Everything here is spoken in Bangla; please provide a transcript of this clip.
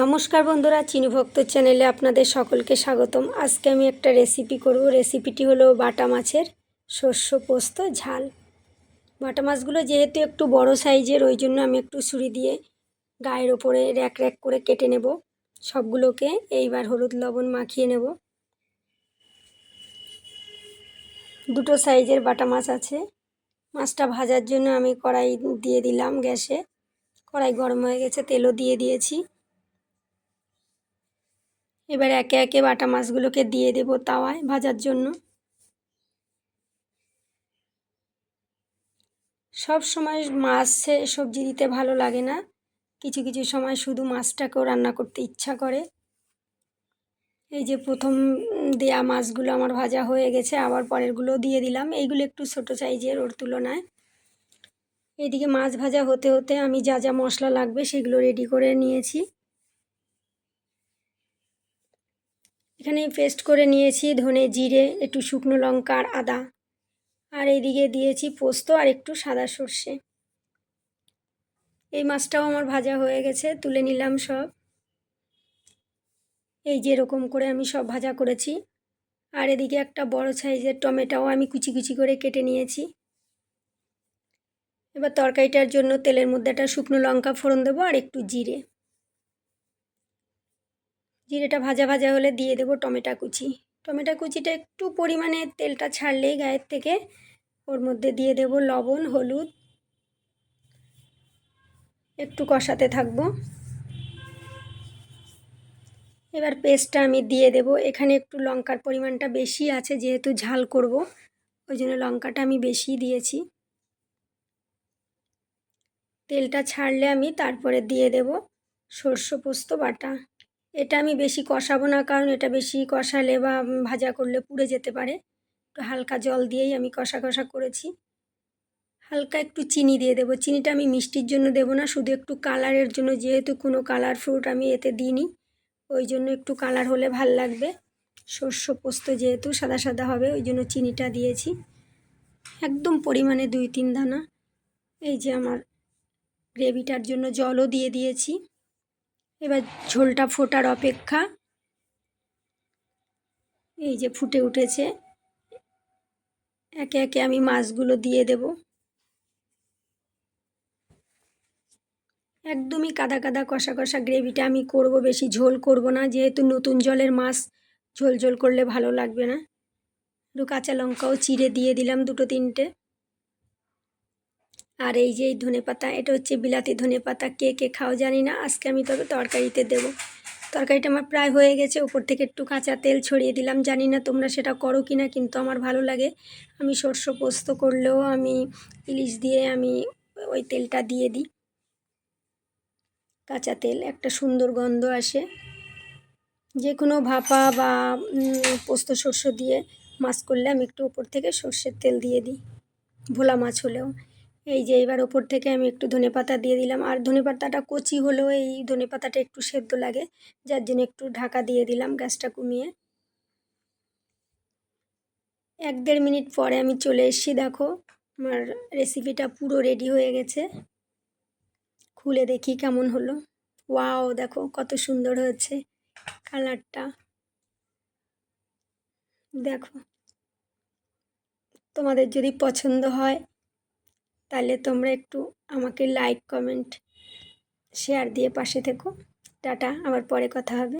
নমস্কার বন্ধুরা চিনিভক্ত চ্যানেলে আপনাদের সকলকে স্বাগতম। আজকে আমি একটা রেসিপি করব। রেসিপিটি হলো বাটা মাছের শস্য পোস্ত ঝাল। বাটা মাছগুলো যেহেতু একটু বড় সাইজের, ওই জন্য আমি একটু ছুরি দিয়ে গায়ের ওপরে র্যাক র্যাক করে কেটে নেব। সবগুলোকে এইবার হলুদ লবণ মাখিয়ে নেব। দুটো সাইজের বাটা মাছ আছে। মাছটা ভাজার জন্য আমি কড়াই দিয়ে দিলাম গ্যাসে। কড়াই গরম হয়ে গেছে, তেলও দিয়ে দিয়েছি। এবার একে একে বাটা মাছগুলোকে দিয়ে দেব তাওয়ায় ভাজার জন্য। সব সময় মাছে সবজি দিতে ভালো লাগে না। কিছু কিছু সময় শুধু মাছটাকেও রান্না করতে ইচ্ছা করে। এই যে প্রথম দেয়া মাছগুলো আমার ভাজা হয়ে গেছে, আবার পরেরগুলো দিয়ে দিলাম। এইগুলো একটু ছোটো সাইজের ওর তুলনায়। এদিকে মাছ ভাজা হতে হতে আমি যা যা মশলা লাগবে সেগুলো রেডি করে নিয়েছি। এখানে পেস্ট করে নিয়েছি ধনে জিরে, একটু শুকনো লঙ্কা আর আদা। আর এইদিকে দিয়েছি পোস্ত আর একটু সাদা সর্ষে। এই মাছটাও আমার ভাজা হয়ে গেছে, তুলে নিলাম সব। এই যে এরকম করে আমি সব ভাজা করেছি। আর এদিকে একটা বড় সাইজের টমেটোও আমি কুচি কুচি করে কেটে নিয়েছি। এবার তরকারিটার জন্য তেলের মধ্যে একটা শুকনো লঙ্কা ফোড়ন দেবো আর একটু জিরে। জিরেটা ভাজা ভাজা হলে দিয়ে দেবো টমেটো কুচি। টমেটো কুচিটা একটু পরিমাণে তেলটা ছাড়লেই গায়ের থেকে। ওর মধ্যে দিয়ে দেব লবণ, হলুদ। একটু কষাতে থাকব। এবার পেস্টটা আমি দিয়ে দেব। এখানে একটু লঙ্কার পরিমাণটা বেশি আছে, যেহেতু ঝাল করব, ওই জন্য লঙ্কাটা আমি বেশি দিয়েছি। তেলটা ছাড়লে আমি তারপরে দিয়ে দেব সর্ষ পোস্ত বাটা। এটা আমি বেশি কষাবো না, কারণ এটা বেশি কষালে বা ভাজা করলে পুড়ে যেতে পারে। একটু হালকা জল দিয়েই আমি কষা কষা করেছি। হালকা একটু চিনি দিয়ে দেবো। চিনিটা আমি মিষ্টির জন্য দেবো না, শুধু একটু কালারের জন্য, যেহেতু কোনো কালার ফ্রুট আমি এতে দিইনি। ওই জন্য একটু কালার হলে ভালো লাগবে। শস্য পোস্ত যেহেতু সাদা সাদা হবে, ওই জন্য চিনিটা দিয়েছি। একদম পরিমাণে দুই তিন দানা। এই যে আমার গ্রেভিটার জন্য জলও দিয়ে দিয়েছি। এবার ঝোলটা ফোটার অপেক্ষা। এই যে ফুটে উঠেছে। একে একে আমি মাছগুলো দিয়ে দেব। একদমই কাদা কাদা কষা কষা গ্রেভিটা আমি করব বেশি, ঝোল করব না। যেহেতু নতুন জলের মাছ, ঝোল ঝোল করলে ভালো লাগবে না। একটু কাঁচা লঙ্কাও চিড়ে দিয়ে দিলাম দুটো তিনটে। আর এই যে এই ধনে পাতা, এটা হচ্ছে বিলাতি ধনে পাতা। কে কে খাও জানি না, আজকে আমি তবে তরকারিতে দেব। তরকারিটা আমার প্রায় হয়ে গেছে ওপর থেকে একটু কাঁচা তেল ছড়িয়ে দিলাম। জানি না তোমরা সেটা করো কি না, কিন্তু আমার ভালো লাগে। আমি সর্ষ পোস্ত করলেও আমি ইলিশ দিয়ে আমি ওই তেলটা দিয়ে দিই। কাঁচা তেল, একটা সুন্দর গন্ধ আসে। যে কোনো ভাপা বা পোস্ত শস্য দিয়ে মাছ করলে আমি একটু উপর থেকে সর্ষের তেল দিয়ে দিই। ভোলা মাছ হলেও। এই যে এবার ওপর থেকে আমি একটু ধনে পাতা দিয়ে দিলাম। আর ধনে পাতাটা কচি হলেও এই ধনে পাতাটা একটু সেদ্ধ লাগে, যার জন্য একটু ঢাকা দিয়ে দিলাম গ্যাসটা কমিয়ে। এক দেড় মিনিট পরে আমি চলে এসেছি, দেখো আমার রেসিপিটা পুরো রেডি হয়ে গেছে। খুলে দেখি কেমন হলো। ওয়াও, দেখো কত সুন্দর হয়েছে কালারটা। দেখো, তোমাদের যদি পছন্দ হয় তাহলে তোমরা একটু আমাকে লাইক কমেন্ট শেয়ার দিয়ে পাশে থেকো। টাটা, আবার পরে কথা হবে।